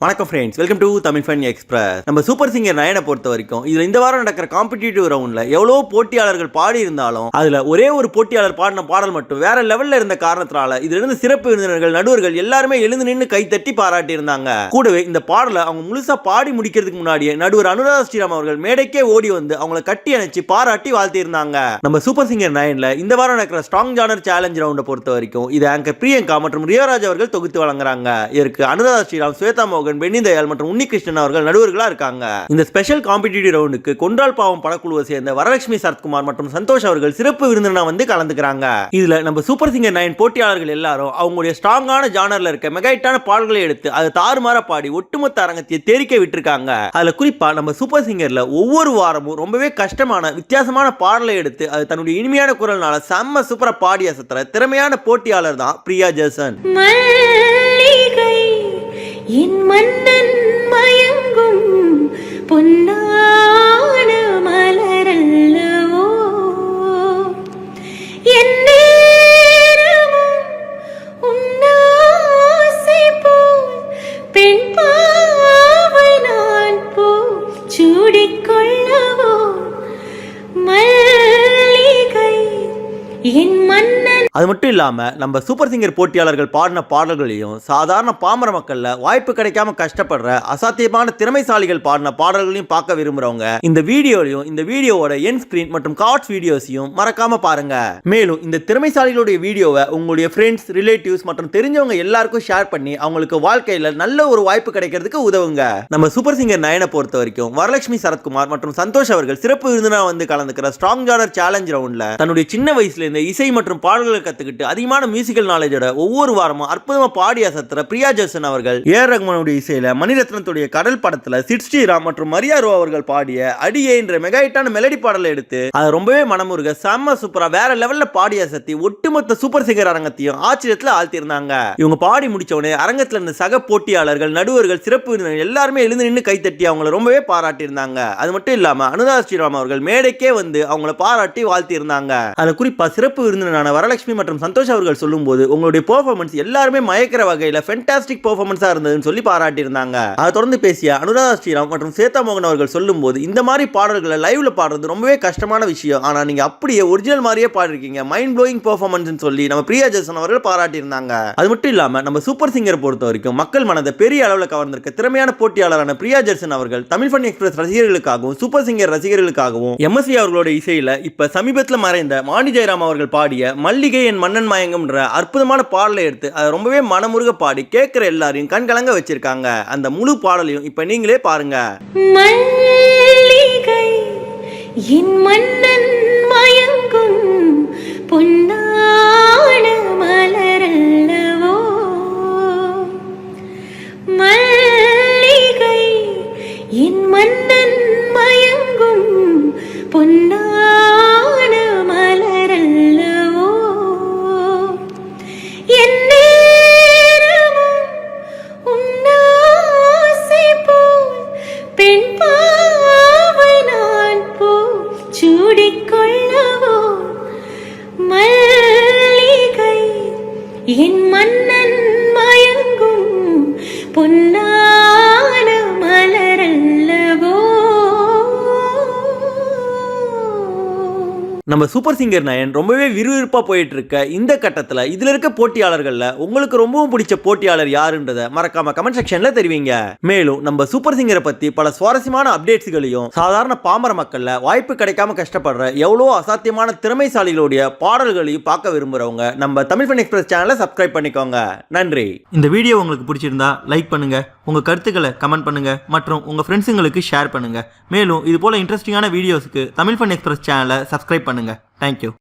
வணக்கம் friends welcome to Tamil fun express நம்ம super singer நயனை பொறுத்த வரைக்கும் இதுல இந்த வாரம் நடக்கிற காம்படிட்டிவ் ரவுண்ட்ல எவ்வளோ போட்டியாளர்கள் பாடி இருந்தாலும் அதுல ஒரே ஒரு போட்டியாளர் பாடின பாடல் மட்டும் வேற லெவல்ல இருந்த காரணத்தினால இதுல இருந்து சிறப்பு விருந்தினர்கள் நடுவர்கள் எல்லாருமே எழுந்து நின்று தட்டி பாராட்டி இருந்தாங்க கூடவே இந்த பாடலை அவங்க முழுசா பாடி முடிக்கிறதுக்கு முன்னாடியே நடுவர் அனுராதா ஸ்ரீராம் அவர்கள் மேடைக்கே ஓடி வந்து அவங்கள கட்டி அணைச்சு பாராட்டி வாழ்த்தி இருந்தாங்க நம்ம சூப்பர் சிங்கர் நயன்ல இந்த வாரம் நடக்கிற ஸ்ட்ராங் ஜானர் சேலஞ்ச் ரவுண்டை பொறுத்த வரைக்கும் இது ஆங்கர் பிரியங்கா மற்றும் ரியராஜ் அவர்கள் தொகுத்து வழங்குறாங்க. இதற்கு அனுராதா ஸ்ரீராம் ஸ்வேதா மோகன் பென்னி தயாள் மற்றும் உன்னிகிருஷ்ணன் அவர்கள் நடுவர்களாக இருக்காங்க. இந்த ஸ்பெஷல் காம்படிட்டிவ் ரவுண்டுக்கு கொன்றால் பாவம் படக்குழுவை சேர்ந்த வரலட்சுமி சரத்குமார் மற்றும் சந்தோஷ் அவர்கள் சிறப்பு விருந்தினா வந்து கலந்துக்கிறாங்க. இதுல நம்ம சூப்பர் சிங்கர் நைன் போட்டியாளர்கள் எல்லாரும் அவங்களுடைய ஸ்ட்ராங்கான ஜானர்ல இருக்க மெகைட்டான பாடல்களை எடுத்து அதை தாறுமாற பாடி ஒட்டுமொத்த அரங்கத்தை தெரிக்க விட்டுருக்காங்க. அதுல குறிப்பா நம்ம சூப்பர் சிங்கர்ல ஒவ்வொரு வாரமும் ரொம்பவே கஷ்டமான வித்தியாசமான பாடலை எடுத்து அது தன்னுடைய இனிமையான குரல்னால செம்ம சூப்பரா பாடி அசத்துற திறமையான போட்டியாளர் தான் பிரியா ஜெர்சன் என் மன்னன் மயங்கும் பொன்னா அது மட்டும் இல்லாமல் நம்ம சூப்பர் சிங்கர் போட்டியாளர்கள் பாடின பாடல்களையும் சாதாரண பாமர மக்களில் வாய்ப்பு கிடைக்காம கஷ்டப்படுற அசாத்தியமான திறமைசாலிகள் பாடின பாடல்களையும் பார்க்க விரும்புகிறவங்க இந்த வீடியோலையும் இந்த வீடியோவோட என் ஸ்கிரீன் மற்றும் கார்ட்ஸ் வீடியோஸையும் மறக்காம பாருங்க. மேலும் இந்த திறமைசாலிகளுடைய வீடியோவை உங்களுடைய ஃப்ரெண்ட்ஸ் ரிலேட்டிவ்ஸ் மற்றும் தெரிஞ்சவங்க எல்லாருக்கும் ஷேர் பண்ணி அவங்களுக்கு வாழ்க்கையில் நல்ல ஒரு வாய்ப்பு கிடைக்கிறதுக்கு உதவுங்க. நம்ம சூப்பர் சிங்கர் நயனை பொறுத்த வரைக்கும் வரலட்சுமி சரத்குமார் மற்றும் சந்தோஷ் அவர்கள் சிறப்பு விருந்தினா வந்து கலந்துக்கிற ஸ்ட்ராங் ஜானர் சேலஞ்ச் ரவுண்டில் தன்னுடைய சின்ன வயசுல இந்த இசை மற்றும் பாடல்களுக்கு கற்றுக்கிட்டு அதிகமான மியூசிக்கல் நாலேஜோட ஒவ்வொரு வாரமும் அற்புதமா பாடி அசத்துற பிரியா ஜெர்சன் அவர்கள் ஏ ஆர் ரஹ்மானுடைய இசையில மணிரத்னத்துடைய கடல் படத்தில் சிட் ஸ்ரீராம் மற்றும் மரியா ரோ அவர்கள் பாடிய அடியே என்ற மெகாயிட்டான மெலடி பாடலை எடுத்து அதை ரொம்பவே மனமுருக செம்ம சூப்பரா வேற லெவலில் பாடி அசத்தி ஒட்டுமொத்த சூப்பர் சிங்கர் அரங்கத்தையும் ஆச்சரியத்தில் ஆழ்த்தியிருந்தாங்க. இவங்க பாடி முடிச்ச உடனே இருந்த சக போட்டியாளர்கள் நடுவர்கள் சிறப்பு விருந்தினர் எல்லாருமே எழுந்து நின்று கைத்தட்டி அவங்கள ரொம்பவே பாராட்டியிருந்தாங்க. அது மட்டும் இல்லாமல் அனுதா ஸ்ரீராம் அவர்கள் மேடைக்கே வந்து அவங்கள பாராட்டி வாழ்த்தியிருந்தாங்க. அதில் குறிப்பா சிறப்பு விருந்தினரான வரலட்சுமி மற்றும் சந்தோஷ் அவர்கள் சொல்லும்போது உங்களுடைய பெர்ஃபார்மன்ஸ் எல்லாருமே மயக்கிற வகையில் ஃபென்டாஸ்டிக் பெர்ஃபார்மன்ஸாக இருந்ததுன்னு சொல்லி பாராட்டியிருந்தாங்க. அதை தொடர்ந்து பேசிய அனுராதா ஸ்ரீராம் மற்றும் சேதா மோகன் அவர்கள் சொல்லும்போது இந்த மாதிரி பாடல்களை லைவ்ல பாடுறது ரொம்பவே கஷ்டமான விஷயம். ஆனா நீங்க அப்படியே ஒரிஜினல் மாதிரியே பாடிருக்கீங்க. மைண்ட் ப்ளோயிங் பெர்ஃபார்மன்ஸ் சொல்லி நம்ம பிரியா ஜெசன் அவர்கள் பாராட்டியிருந்தாங்க. அது மட்டும் இல்லாம நம்ம சூப்பர் சிங்கர் பொறுத்த வரைக்கும் மக்கள் மனதை பெரிய அளவில் கவர்ந்திருக்க திறமையான போட்டியாளரான பிரியா ஜெர்சன் அவர்கள் தமிழ் ஃபன் எக்ஸ்பிரஸ் ரசிகர்களுக்காகவும் சூப்பர் சிங்கர் ரசிகர்களுக்காகவும் எம்எஸ்சி அவர்களோட இசையில் இப்ப சமீபத்தில் மறைந்த மாணி ஜெயராம் அவர்கள் பாடிய மல்லிகை என் மன்னன் மயங்கம்ன்ற அற்புதமான பாடலை எடுத்து அதை ரொம்பவே மனமுருக பாடி கேட்குற எல்லாரையும் கண்கலங்க வச்சிருக்காங்க. அந்த முழு பாடலையும் இப்ப நீங்களே பாருங்க. என் மன்னன் மயங்கும் பொன்னான மலரல்லவோ? மல்லிகை என் மன்னன் மயங்கும் பொன்னான மூடிக்கொள்ளவோ? மல்லிகை என் நம்ம சூப்பர் சிங்கர் நயன் ரொம்பவே விறுவிறுப்பாக போயிட்டு இருக்க இந்த கட்டத்தில் இதில் இருக்க போட்டியாளர்களில் உங்களுக்கு ரொம்பவும் பிடிச்ச போட்டியாளர் யாருன்றத மறக்காம கமெண்ட் செக்ஷனில் தெரிவிங்க. மேலும் நம்ம சூப்பர் சிங்கரை பற்றி பல சுவாரஸ்யமான அப்டேட்ஸ்களையும் சாதாரண பாமர மக்களில் வாய்ப்பு கிடைக்காம கஷ்டப்படுற எவ்வளோ அசாத்தியமான திறமைசாலிகளுடைய பாடல்களையும் பார்க்க விரும்புகிறவங்க நம்ம தமிழ் ஃபன் எக்ஸ்பிரஸ் சேனலை சப்ஸ்கிரைப் பண்ணிக்கோங்க. நன்றி. இந்த வீடியோ உங்களுக்கு பிடிச்சிருந்தா லைக் பண்ணுங்க உங்கள் கருத்துக்களை கமெண்ட் பண்ணுங்க மற்றும் உங்கள் ஃப்ரெண்ட்ஸுங்களுக்கு ஷேர் பண்ணுங்க. மேலும் இது போல இன்ட்ரெஸ்டிங்கான வீடியோஸ்க்கு தமிழ் ஃபன் எக்ஸ்பிரஸ் சேனலை சப்ஸ்கிரைப் பண்ணுங்க. தேங்க்யூ